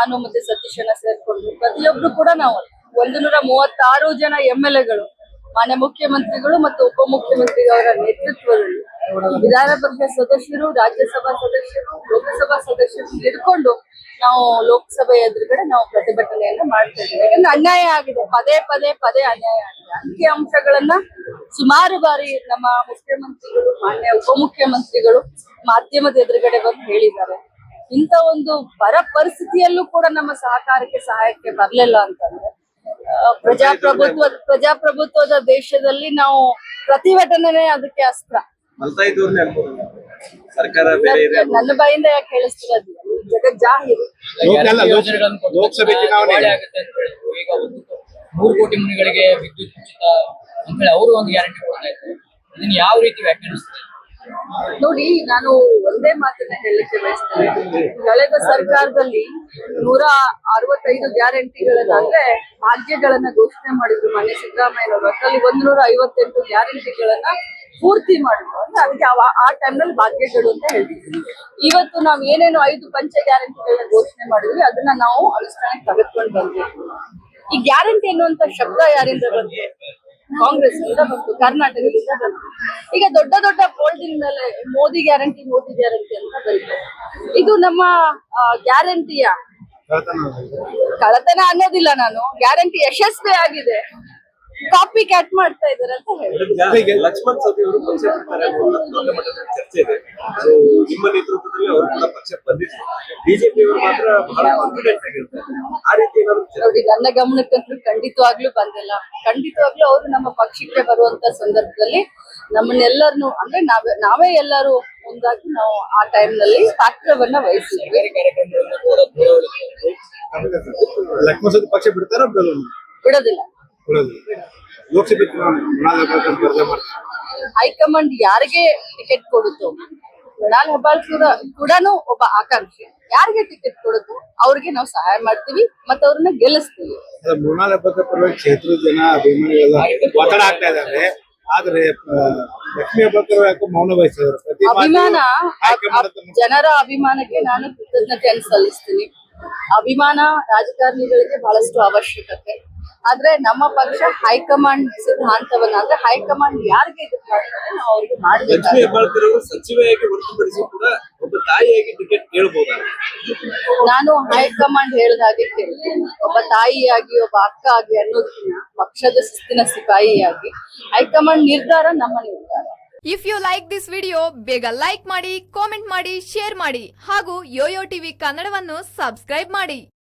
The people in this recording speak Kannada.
ನಾನು ಮತ್ತೆ ಸತೀಶನ ಸೇರ್ಕೊಂಡು ಪ್ರತಿಯೊಬ್ರು ಕೂಡ ನಾವು ಒಂದು ನೂರ ಮೂವತ್ತಾರು ಜನ ಎಂ ಎಲ್ ಎಗಳು, ಮಾನ್ಯ ಮುಖ್ಯಮಂತ್ರಿಗಳು ಮತ್ತು ಉಪಮುಖ್ಯಮಂತ್ರಿಯವರ ನೇತೃತ್ವದಲ್ಲಿ ವಿಧಾನ ಪರಿಷತ್ ಸದಸ್ಯರು, ರಾಜ್ಯಸಭಾ ಸದಸ್ಯರು, ಲೋಕಸಭಾ ಸದಸ್ಯರು ಹಿಡ್ಕೊಂಡು ನಾವು ಲೋಕಸಭೆ ಎದುರುಗಡೆ ನಾವು ಪ್ರತಿಭಟನೆಯನ್ನ ಮಾಡ್ತಾ ಇದ್ದೇವೆ. ಯಾಕಂದ್ರೆ ಅನ್ಯಾಯ ಆಗಿದೆ. ಪದೇ ಪದೇ ಪದೇ ಅನ್ಯಾಯ ಆಗಿದೆ. ಅಂಕಿ ಅಂಶಗಳನ್ನ ಸುಮಾರು ಬಾರಿ ನಮ್ಮ ಮುಖ್ಯಮಂತ್ರಿಗಳು, ಮಾನ್ಯ ಉಪಮುಖ್ಯಮಂತ್ರಿಗಳು ಮಾಧ್ಯಮದ ಎದುರುಗಡೆ ಬಂದು ಹೇಳಿದ್ದಾರೆ. ಇಂಥ ಒಂದು ಬರ ಪರಿಸ್ಥಿತಿಯಲ್ಲೂ ಕೂಡ ನಮ್ಮ ಸಹಕಾರಕ್ಕೆ ಸಹಾಯಕ್ಕೆ ಬರ್ಲಿಲ್ಲ ಅಂತಂದ್ರೆ ಪ್ರಜಾಪ್ರಭುತ್ವ ಪ್ರಜಾಪ್ರಭುತ್ವದ ದೇಶದಲ್ಲಿ ನಾವು ಪ್ರತಿಭಟನೆ ಅದಕ್ಕೆ ಅಸ್ತ್ರ. ಸರ್ಕಾರ ನನ್ನ- ಬಾಯಿಂದ ಯಾಕೆ ಹೇಳಿಸ್ತಿರೋದು? ಜಗತ್ ಜಾಹೀರು. ಲೋಕಸಭೆ ಚುನಾವಣೆ ಈಗ ಒಂದು ನೂರು ಕೋಟಿ ಮನೆಗಳಿಗೆ ವಿದ್ಯುತ್ ಉಚಿತ ಅಂತ ಹೇಳಿ ಅವರು ಒಂದು ಗ್ಯಾರಂಟಿ ಕೊಡ್ತಾ ಇದ್ರು. ಇದನ್ನ ಯಾವ ರೀತಿ ವ್ಯಾಖ್ಯಾನಿಸ್ತಾರೆ? ನೋಡಿ, ನಾನು ಒಂದೇ ಮಾತನ್ನ ಹೇಳಕ್ಕೆ ಬಯಸ್ತೇನೆ. ಕಳೆದ ಸರ್ಕಾರದಲ್ಲಿ ನೂರ ಅರವತ್ತೈದು ಗ್ಯಾರಂಟಿಗಳನ್ನ ಅಂದ್ರೆ ಭಾಗ್ಯಗಳನ್ನ ಘೋಷಣೆ ಮಾಡಿದ್ರು ಮಾನ್ಯ ಸಿದ್ದರಾಮಯ್ಯನವರು. ಅದರಲ್ಲಿ ಒಂದ್ ನೂರ ಐವತ್ತೆಂಟು ಗ್ಯಾರಂಟಿಗಳನ್ನ ಪೂರ್ತಿ ಮಾಡಿದ್ರು. ಅಂದ್ರೆ ಅದಕ್ಕೆ ಆ ಟೈಮ್ನಲ್ಲಿ ಭಾಗ್ಯಗಳು ಅಂತ ಹೇಳ್ತಿದ್ವಿ ಇವತ್ತು ನಾವು ಏನೇನು ಐದು ಪಂಚ ಗ್ಯಾರಂಟಿಗಳನ್ನ ಘೋಷಣೆ ಮಾಡಿದ್ವಿ, ಅದನ್ನ ನಾವು ಅನುಷ್ಠಾನಕ್ಕೆ ತೆಗೆದುಕೊಂಡು ಬಂದ್ವಿ. ಈ ಗ್ಯಾರಂಟಿ ಅನ್ನುವಂತ ಶಬ್ದ ಯಾರಿಂದ ಬಂತು? ಕಾಂಗ್ರೆಸ್ ಇಂದ ಬಂತು ಕರ್ನಾಟಕದಿಂದ ಬಂತು ಈಗ ದೊಡ್ಡ ದೊಡ್ಡ ಬೋಲ್ಡಿನ ಮೇಲೆ ಮೋದಿ ಗ್ಯಾರಂಟಿ ಮೋದಿ ಗ್ಯಾರಂಟಿ ಅಂತ ಬರೀತಾರೆ. ಇದು ನಮ್ಮ ಗ್ಯಾರಂಟಿಯ? ಕಳತನ ಅನ್ನೋದಿಲ್ಲ ನಾನು. ಗ್ಯಾರಂಟಿ ಯಶಸ್ವಿ ಆಗಿದೆ. ಕಾಪಿ ಕ್ಯಾಟ್ ಮಾಡ್ತಾ ಇದಾರೆ ಅಂತ ಹೇಳಿ. ಲಕ್ಷ್ಮಣ್ ಸವದಿ ಅವರು ಪಕ್ಷ ಬಿಡ್ತಾರೆ ಚರ್ಚೆ ಇದೆ. ನಿಮ್ಮ ನೇತೃತ್ವದಲ್ಲಿ ಅವರು ಕೂಡ ಪಕ್ಷಕ್ಕೆ ಬಂದಿದ್ರು ಬಿಜೆಪಿ ಮಾತ್ರ ಬಹಳ ಕಾನ್ಫಿಡೆಂಟ್ ಆಗಿರ್ತಾರೆ. ಆ ರೀತಿ ನೋಡಿ ನನ್ನ ಗಮನಕ್ಕಂತೂ ಖಂಡಿತವಾಗ್ಲೂ ಬಂದಿಲ್ಲ. ಖಂಡಿತವಾಗ್ಲೂ ಅವರು ನಮ್ಮ ಪಕ್ಷಕ್ಕೆ ಬರುವಂತ ಸಂದರ್ಭದಲ್ಲಿ ನಮ್ಮನ್ನೆಲ್ಲರನ್ನು ಅಂದ್ರೆ ನಾವೇ ನಾವೇ ಎಲ್ಲರೂ ಮುಂದಾಗಿ ನಾವು ಆ ಟೈಮ್ನಲ್ಲಿ ಪಾತ್ರವನ್ನ ವಹಿಸಿದ್ವಿ. ಪಕ್ಷ ಬಿಡ್ತಾರ ಬಿಡೋದಿಲ್ಲ. ಲೋಕಸಭೆ ಚುನಾವಣೆ ಹೈಕಮಾಂಡ್ ಯಾರಿಗೆ ಟಿಕೆಟ್ ಕೊಡುತ್ತೋ ಮೃಣಾಲ್ ಹೆಬ್ಬಾಳ್ ಕೂಡ ಒಬ್ಬ ಆಕಾಂಕ್ಷಿ. ಯಾರಿಗೆ ಟಿಕೆಟ್ ಕೊಡುತ್ತೋ? ಅವ್ರಿಗೆ ನಾವು ಸಹಾಯ ಮಾಡ್ತೀವಿ ಮತ್ತೆ ಅವ್ರನ್ನ ಗೆಲ್ಲಿಸ್ತೀವಿ. ಮೃಣಾಲ್ ಹಬ್ಬದ ಪರವಾಗಿ ಕ್ಷೇತ್ರದ ಜನ ಅಭಿಮಾನಿಗಳೆಲ್ಲ ಒತ್ತಡ ಆಗ್ತಾ ಇದ್ದಾರೆ. ಆದ್ರೆ ಲಕ್ಷ್ಮಿ ಹೆಬ್ಬಾಳ್ಕರ್ ಯಾಕೋ ಮೌನ ವಹಿಸಿದ್ರು ಅಭಿಮಾನ ಜನರ ಅಭಿಮಾನಕ್ಕೆ ನಾನು ಕೃತಜ್ಞತೆಯನ್ನು ಸಲ್ಲಿಸ್ತೀನಿ ಅಭಿಮಾನ ರಾಜಕಾರಣಿಗಳಿಗೆ ಬಹಳಷ್ಟು ಅವಶ್ಯಕತೆ. ಆದ್ರೆ ನಮ್ಮ ಪಕ್ಷ ಹೈಕಮಾಂಡ್ ಸಿದ್ಧಾಂತವನ್ನ ಅಂದ್ರೆ ಹೈಕಮಾಂಡ್ ಯಾರಿಗೆ ಇದು ಮಾಡ್ತಾರೆ ನಾವು ಅವ್ರಿಗೆ ಲಕ್ಷ್ಮೀ ಮಾಡ್ಬೇಕಾಗುತ್ತೆ ಹೆಬ್ಬಾಳ್ಕರ್ ಅವರು ಸಚಿವೆಯಾಗಿ ಹೊರತುಪಡಿಸಿ ಕೂಡ ಒಬ್ಬ ತಾಯಿಯಾಗಿ ಟಿಕೆಟ್ ಕೇಳಬಹುದಾ ನಾನು ಹೈಕಮಾಂಡ್ ಹೇಳಿದ ಹಾಗೆ ಕೇಳ್ತೀನಿ. ಒಬ್ಬ ತಾಯಿಯಾಗಿ ಒಬ್ಬ ಅಕ್ಕ ಆಗಿ ಅನ್ನೋದನ್ನ ಪಕ್ಷದ ಶಿಸ್ತಿನ ಸಿಪಾಯಿಯಾಗಿ ಹೈಕಮಾಂಡ್ ನಿರ್ಧಾರ ನಮ್ಮ ನಿರ್ಧಾರ. If you like this video ಬೇಗ ಲೈಕ್ ಮಾಡಿ ಕಾಮೆಂಟ್ ಮಾಡಿ ಶೇರ್ ಮಾಡಿ ಹಾಗೂ ಯೋಯೋ ಟಿವಿ ಕನ್ನಡವನ್ನು ಸಬ್ಸ್ಕ್ರೈಬ್ ಮಾಡಿ.